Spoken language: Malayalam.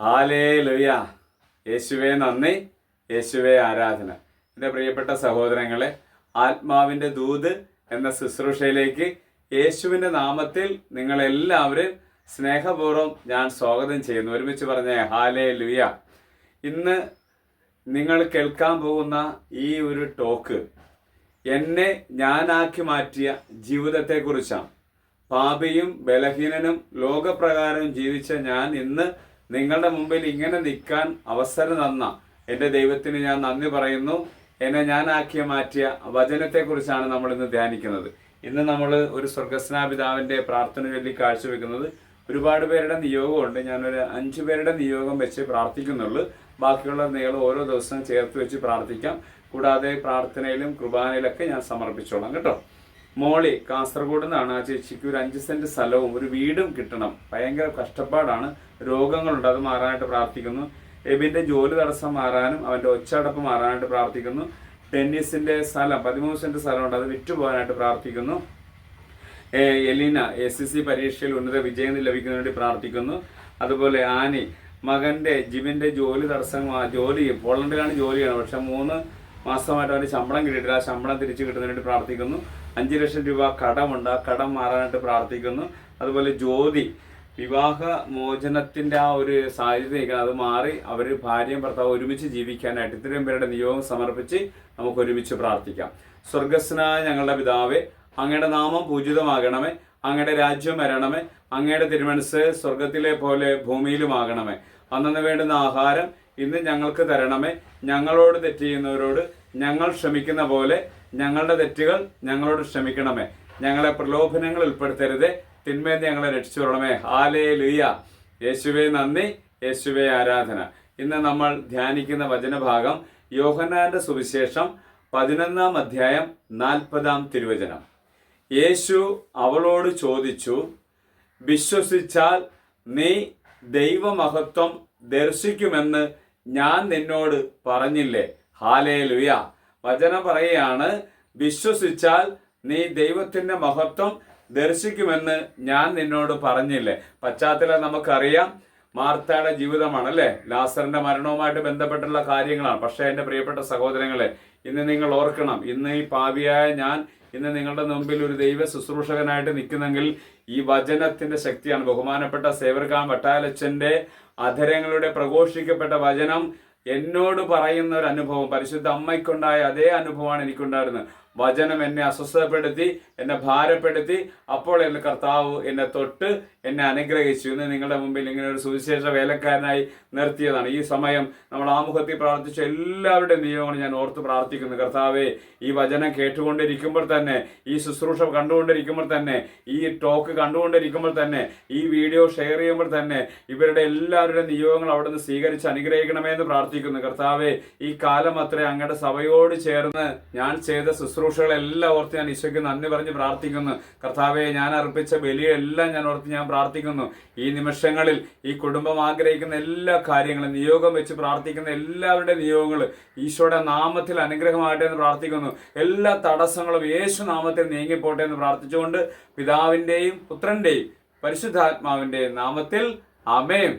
ഹാലേ ലുയ യേശുവേ നന്ദി. യേശുവേ ആരാധന. എന്റെ പ്രിയപ്പെട്ട സഹോദരങ്ങളെ ആത്മാവിന്റെ ദൂത് എന്ന ശുശ്രൂഷയിലേക്ക് യേശുവിന്റെ നാമത്തിൽ നിങ്ങളെല്ലാവരും സ്നേഹപൂർവം ഞാൻ സ്വാഗതം ചെയ്യുന്നു. ഒരുമിച്ച് പറഞ്ഞ ഹാലേ ലുയ ഇന്ന് നിങ്ങൾ കേൾക്കാൻ പോകുന്ന ഈ ഒരു ടോക്ക് എന്നെ ഞാനാക്കി മാറ്റിയ ജീവിതത്തെക്കുറിച്ചാണ്. പാപിയും ബലഹീനനും ലോകപ്രകാരം ജീവിച്ച ഞാൻ ഇന്ന് നിങ്ങളുടെ മുമ്പിൽ ഇങ്ങനെ നിൽക്കാൻ അവസരം തന്ന എന്റെ ദൈവത്തിന് ഞാൻ നന്ദി പറയുന്നു. എന്നെ ഞാനാക്കിയ മാറ്റിയ വചനത്തെക്കുറിച്ചാണ് നമ്മൾ ഇന്ന് ധ്യാനിക്കുന്നത്. ഇന്ന് നമ്മൾ ഒരു സ്വർഗസ്നാപിതാവിന്റെ പ്രാർത്ഥന ചൊല്ലി കാഴ്ചവെക്കുന്നത്. ഒരുപാട് പേരുടെ നിയോഗമുണ്ട്. ഞാനൊരു അഞ്ചു പേരുടെ നിയോഗം വെച്ച് പ്രാർത്ഥിക്കുന്നുള്ളൂ. ബാക്കിയുള്ള നിങ്ങൾ ഓരോ ദിവസവും ചേർത്ത് വെച്ച് പ്രാർത്ഥിക്കാം. കൂടാതെ പ്രാർത്ഥനയിലും കുർബാനയിലൊക്കെ ഞാൻ സമർപ്പിച്ചോളാം. കേട്ടോ? മോളി കാസർഗോഡ് നിന്നാണ് ആ ചേച്ചിക്ക് ഒരു അഞ്ച് സെന്റ് സ്ഥലവും ഒരു വീടും കിട്ടണം. ഭയങ്കര കഷ്ടപ്പാടാണ്. രോഗങ്ങളുണ്ട് അത് മാറാനായിട്ട് പ്രാർത്ഥിക്കുന്നു. എബിന്റെ ജോലി തടസ്സം മാറാനും അവന്റെ ഒച്ചടപ്പ് മാറാനായിട്ട് പ്രാർത്ഥിക്കുന്നു. ടെന്നീസിന്റെ സ്ഥലം പതിമൂന്ന് സെന്റ് സ്ഥലമുണ്ട് അത് വിറ്റുപോകാനായിട്ട് പ്രാർത്ഥിക്കുന്നു. എലീന എസ് സി സി പരീക്ഷയിൽ ഉന്നത വിജയം ലഭിക്കുന്നതിന് വേണ്ടി പ്രാർത്ഥിക്കുന്നു. അതുപോലെ ആനി മകന്റെ ജിമിന്റെ ജോലി തടസ്സം ജോലി പോളണ്ടിലാണ് ജോലിയാണ്. പക്ഷെ മൂന്ന് മാസമായിട്ട് അവന് ശമ്പളം കിട്ടിയിട്ടില്ല. ആ ശമ്പളം തിരിച്ചു കിട്ടുന്നതിന് വേണ്ടി പ്രാർത്ഥിക്കുന്നു. അഞ്ച് ലക്ഷം രൂപ കടമുണ്ട്. ആ കടം മാറാനായിട്ട് പ്രാർത്ഥിക്കുന്നു. അതുപോലെ ജ്യോതി വിവാഹ മോചനത്തിന്റെ ആ ഒരു സാഹചര്യം അത് മാറി അവർ ഭാര്യയും ഭർത്താവ് ഒരുമിച്ച് ജീവിക്കാനായിട്ട് ഇത്രയും പേരുടെ നിയോഗം സമർപ്പിച്ച് നമുക്ക് ഒരുമിച്ച് പ്രാർത്ഥിക്കാം. സ്വർഗസ്നായ ഞങ്ങളുടെ പിതാവേ അങ്ങയുടെ നാമം പൂജിതമാകണമേ. അങ്ങയുടെ രാജ്യം വരണമേ. അങ്ങയുടെ തിരുമനസ് സ്വർഗത്തിലെ പോലെ ഭൂമിയിലുമാകണമേ. അന്നു വേണ്ടുന്ന ആഹാരം ഇന്ന് ഞങ്ങൾക്ക് തരണമേ. ഞങ്ങളോട് തെറ്റ് ചെയ്യുന്നവരോട് ഞങ്ങൾ ക്ഷമിക്കുന്ന പോലെ ഞങ്ങളുടെ തെറ്റുകൾ ഞങ്ങളോട് ക്ഷമിക്കണമേ ഞങ്ങളെ പ്രലോഭനങ്ങൾ ഉൾപ്പെടുത്തരുത്. തിന്മേന്ന് ഞങ്ങളെ രക്ഷിച്ചു വിടണമേ ഹാലേ ലിയ യേശുവേ നന്ദി. യേശുവേ ആരാധന. ഇന്ന് നമ്മൾ ധ്യാനിക്കുന്ന വചനഭാഗം യോഹന്നാന്റെ സുവിശേഷം പതിനൊന്നാം അധ്യായം നാൽപ്പതാം തിരുവചനം. യേശു അവളോട് ചോദിച്ചു വിശ്വസിച്ചാൽ നീ ദൈവമഹത്വം ദർശിക്കുമെന്ന് ഞാൻ നിന്നോട് പറഞ്ഞില്ലേ? ഹാലേ ലുയ വചനം പറയുകയാണ് വിശ്വസിച്ചാൽ നീ ദൈവത്തിന്റെ മഹത്വം ദർശിക്കുമെന്ന് ഞാൻ നിന്നോട് പറഞ്ഞില്ലേ? പശ്ചാത്തലം നമുക്കറിയാം മാർത്തയുടെ ജീവിതമാണ് അല്ലേ ലാസറിന്റെ മരണവുമായിട്ട് ബന്ധപ്പെട്ടുള്ള കാര്യങ്ങളാണ്. പക്ഷേ എന്റെ പ്രിയപ്പെട്ട സഹോദരങ്ങളെ ഇന്ന് നിങ്ങൾ ഓർക്കണം ഇന്ന് ഈ പാവിയായ ഞാൻ ഇന്ന് നിങ്ങളുടെ മുമ്പിൽ ഒരു ദൈവ ശുശ്രൂഷകനായിട്ട് നിൽക്കുന്നെങ്കിൽ ഈ വചനത്തിന്റെ ശക്തിയാണ്. ബഹുമാനപ്പെട്ട സേവർഗാം വട്ടാലച്ചന്റെ അധരങ്ങളുടെ പ്രഘോഷിക്കപ്പെട്ട വചനം എന്നോട് പറയുന്ന ഒരു അനുഭവം പരിശുദ്ധ അമ്മയ്ക്കുണ്ടായ അതേ അനുഭവമാണ് എനിക്കുണ്ടായിരുന്നത്. വചനം എന്നെ അസ്വസ്ഥപ്പെടുത്തി എന്നെ ഭാരപ്പെടുത്തി. അപ്പോൾ എന്റെ കർത്താവ് എന്നെ തൊട്ട് എന്നെ അനുഗ്രഹിച്ചു ഇന്ന് നിങ്ങളുടെ മുമ്പിൽ ഇങ്ങനെ ഒരു സുവിശേഷ വേലക്കാരനായി നിർത്തിയതാണ്. ഈ സമയം നമ്മൾ ആമുഖത്തിൽ പ്രാർത്ഥിച്ച എല്ലാവരുടെയും നിയമങ്ങൾ ഞാൻ ഓർത്ത് പ്രാർത്ഥിക്കുന്നു കർത്താവെ ഈ വചനം കേട്ടുകൊണ്ടിരിക്കുമ്പോൾ തന്നെ ഈ ശുശ്രൂഷ കണ്ടുകൊണ്ടിരിക്കുമ്പോൾ തന്നെ ഈ ടോക്ക് കണ്ടുകൊണ്ടിരിക്കുമ്പോൾ തന്നെ ഈ വീഡിയോ ഷെയർ ചെയ്യുമ്പോൾ തന്നെ ഇവരുടെ എല്ലാവരുടെയും നിയോഗങ്ങൾ അവിടെ നിന്ന് സ്വീകരിച്ച് അനുഗ്രഹിക്കണമേ എന്ന് പ്രാർത്ഥിക്കുന്നു. കർത്താവെ ഈ കാലം അത്ര അങ്ങയുടെ സഭയോട് ചേർന്ന് ഞാൻ ചെയ്ത ശുശ്രൂഷകളെല്ലാം ഓർത്ത് ഞാൻ ഈശോയ്ക്ക് നന്ദി പറഞ്ഞ് പ്രാർത്ഥിക്കുന്നു. കർത്താവെ ഞാൻ അർപ്പിച്ച ബലിയെല്ലാം ഞാൻ ഓർത്ത് ഞാൻ പ്രാർത്ഥിക്കുന്നു. ഈ നിമിഷങ്ങളിൽ ഈ കുടുംബം ആഗ്രഹിക്കുന്ന എല്ലാ കാര്യങ്ങളും നിയോഗം വെച്ച് പ്രാർത്ഥിക്കുന്ന എല്ലാവരുടെ നിയോഗങ്ങൾ ഈശോയുടെ നാമത്തിൽ അനുഗ്രഹമാകട്ടെ എന്ന് പ്രാർത്ഥിക്കുന്നു. എല്ലാ തടസ്സങ്ങളും യേശു നാമത്തിൽ നീങ്ങിപ്പോട്ടെ എന്ന് പ്രാർത്ഥിച്ചുകൊണ്ട് പിതാവിന്റെയും പുത്രന്റെയും പരിശുദ്ധാത്മാവിന്റെയും നാമത്തിൽ അമേം